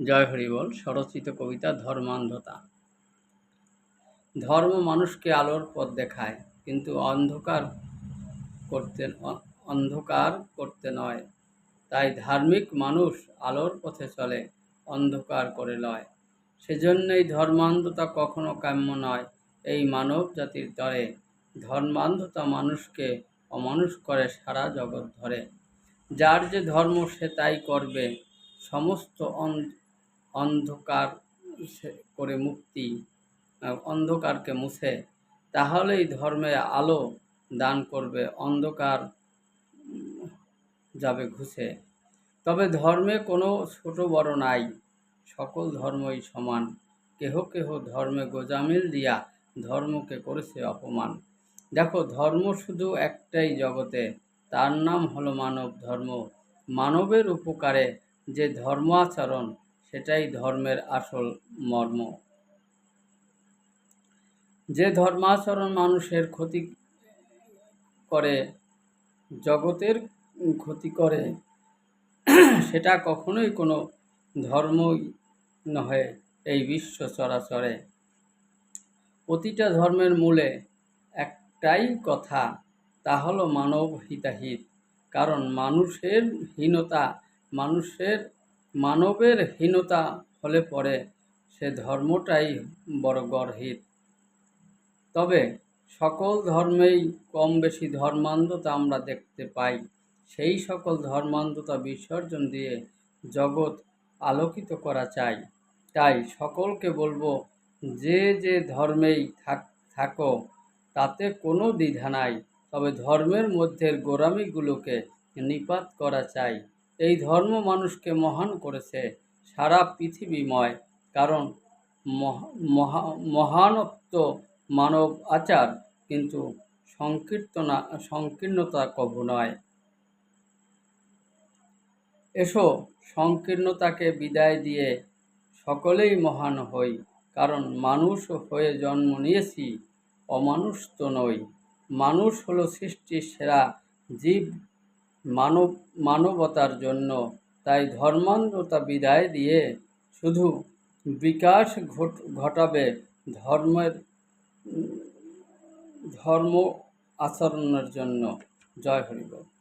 জয় হরিবল স্বরচিত কবিতা ধর্মান্ধতা। ধর্ম মানুষকে আলোর পথ দেখায়, কিন্তু অন্ধকার করতে অন্ধকার করতে নয়। তাই ধার্মিক মানুষ আলোর পথে চলে, অন্ধকার করে লয়। সেজন্যই ধর্মান্ধতা কখনো কাম্য নয়, এই মানব জাতির তরে। ধর্মান্ধতা মানুষকে অমানুষ করে সারা জগৎ ধরে। যার যে ধর্ম সে তাই করবে, সমস্ত অন্ধকার করে মুক্তি অন্ধকারকে মুছে, তাহলেই ধর্মে আলো দান করবে, অন্ধকার যাবে ঘুষে। তবে ধর্মে কোনো ছোট বড় নাই, সকল ধর্মই সমান। কেহ কেহ ধর্মে গোজামিল দিয়া ধর্মকে করেছে অপমান। দেখো, ধর্ম শুধু একটাই জগতে, তার নাম হলো মানব ধর্ম। মানবের উপকারে যে ধর্মাচরণ সেটাই ধর্মের আসল মর্ম। যে ধর্মাচরণ মানুষের ক্ষতি করে, জগতের ক্ষতি করে, সেটা কখনোই কোনো ধর্মই নহে এই বিশ্ব চরাচরে। প্রতিটা ধর্মের মূলে একটাই কথা, তা হলো মানব হিতাহিত। কারণ মানুষের হীনতা, মানুষের মানবের হীনতা হলে পরে সে ধর্মটাই বড় গর্হিত। তবে সকল ধর্মেই কম বেশি ধর্মান্ধতা আমরা দেখতে পাই। সেই সকল ধর্মান্ধতা বিসর্জন দিয়ে জগৎ আলোকিত করা চাই। তাই সকলকে বলব, যে যে ধর্মেই থাক, থাকো, তাতে কোনো দ্বিধা নাই। তবে ধর্মের মধ্যে গোড়ামিগুলোকে নিপাত করা চাই। এই ধর্ম মানুষকে মহান করেছে সারা পৃথিবীময়। কারণ মহা- মহা, মহানত্ব মানব আচার, কিন্তু সংকীর্তনা, সংকীর্ণতা কভু নয়। এসো, সংকীর্ণতাকে বিদায় দিয়ে সকলেই মহান হই, কারণ মানুষ হয়ে জন্ম নিয়েছি, অমানুষ তো নই। মানুষ হলো সৃষ্টির সেরা জীব মানব, মানবতার জন্য। তাই ধর্মান্ধতা বিদায় দিয়ে শুধু বিকাশ ঘট, ঘটাবে ধর্মের, ধর্ম আচরণের জন্য। জয় হরিবল।